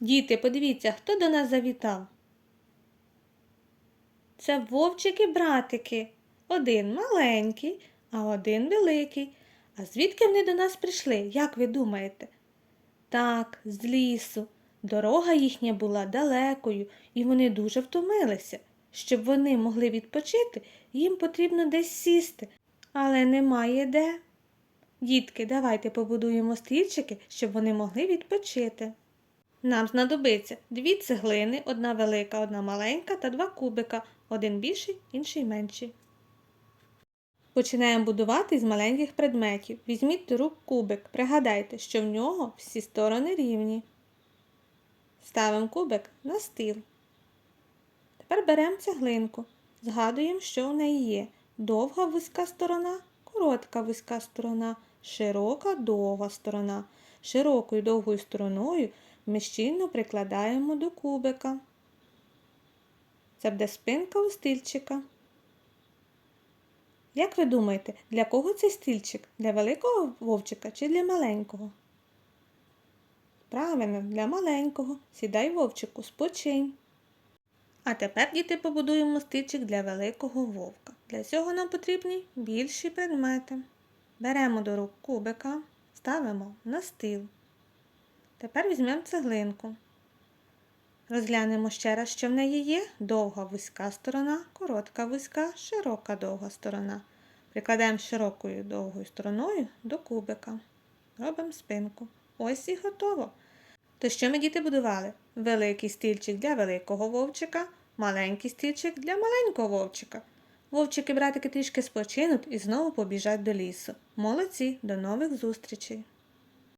Діти, подивіться, хто до нас завітав? Це вовчики-братики. Один маленький, а один великий. А звідки вони до нас прийшли, як ви думаєте? Так, з лісу. Дорога їхня була далекою, і вони дуже втомилися. Щоб вони могли відпочити, їм потрібно десь сісти, але немає де. Дітки, давайте побудуємо стільчики, щоб вони могли відпочити. Нам знадобиться дві цеглини, одна велика, одна маленька та два кубика, один більший, інший менший. Починаємо будувати з маленьких предметів. Візьміть до рук кубик. Пригадайте, що в нього всі сторони рівні. Ставимо кубик на стіл. Тепер беремо цеглинку. Згадуємо, що в неї є. Довга вузька сторона, коротка вузька сторона, широка довга сторона. Широкою довгою стороною ми щільно прикладаємо до кубика. Це буде спинка у стільчика. Як ви думаєте, для кого цей стільчик? Для великого вовчика чи для маленького? Правильно, для маленького. Сідай вовчику, спочинь. А тепер, діти, побудуємо стільчик для великого вовка. Для цього нам потрібні більші предмети. Беремо до рук кубика, ставимо на стіл. Тепер візьмемо цеглинку. Розглянемо ще раз, що в неї є довга вузька сторона, коротка вузька, широка довга сторона. Прикладаємо широкою довгою стороною до кубика. Робимо спинку. Ось і готово. То що ми діти будували? Великий стільчик для великого вовчика, маленький стільчик для маленького вовчика. Вовчики братики трішки спочинуть і знову побіжать до лісу. Молодці, до нових зустрічей!